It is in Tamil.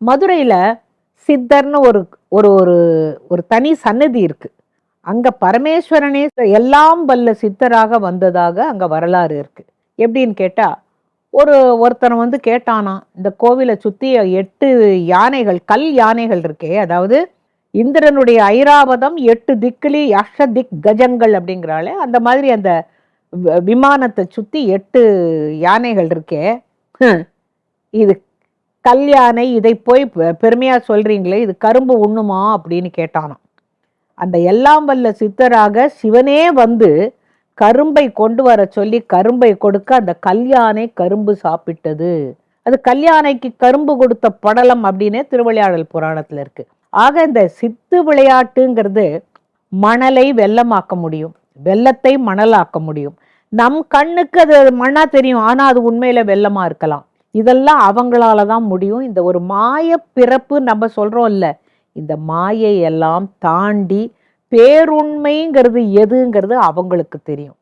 மதுரையில் சித்தர்னு ஒரு ஒரு ஒரு ஒரு தனி சன்னதி இருக்கு. அங்கே பரமேஸ்வரனே எல்லாம் வல்ல சித்தராக வந்ததாக அங்கே வரலாறு இருக்கு. எப்படின்னு கேட்டால் ஒரு ஒருத்தனை வந்து கேட்டானா இந்த கோவிலை சுற்றி எட்டு யானைகள் கல் யானைகள் இருக்கே அதாவது இந்திரனுடைய ஐராவதம் எட்டு திக்கிலி அஷ்ட திக் கஜங்கள் அப்படிங்கிறாளே அந்த மாதிரி அந்த விமானத்தை சுற்றி எட்டு யானைகள் இருக்கே. இது கல்யாணை இதை போய் பெ- சொல்கிறீங்களே இது கரும்பு உண்ணுமா அப்படின்னு கேட்டானான் அந்த எல்லாம் வல்ல சித்தராக சிவனே வந்து கரும்பை கொண்டு வர சொல்லி கரும்பை கொடுக்க அந்த கல்யாணை கரும்பு சாப்பிட்டது. அது கல்யாணைக்கு கரும்பு கொடுத்த படலம் அப்படின்னே திருவிளையாடல் புராணத்தில் இருக்கு. ஆக இந்த சித்து விளையாட்டுங்கிறது மணலை வெள்ளமாக்க முடியும். வெள்ளத்தை மணலாக்க முடியும். நம் கண்ணுக்கு அது மண்ணா தெரியும். ஆனால் அது உண்மையில வெள்ளமா இருக்கலாம். இதெல்லாம் அவங்களால தான் முடியும். இந்த ஒரு மாய பிறப்பு நம்ம சொல்றோம் இல்ல இந்த மாயையெல்லாம் தாண்டி பேருண்மைங்கிறது எதுங்கிறது அவங்களுக்கு தெரியும்.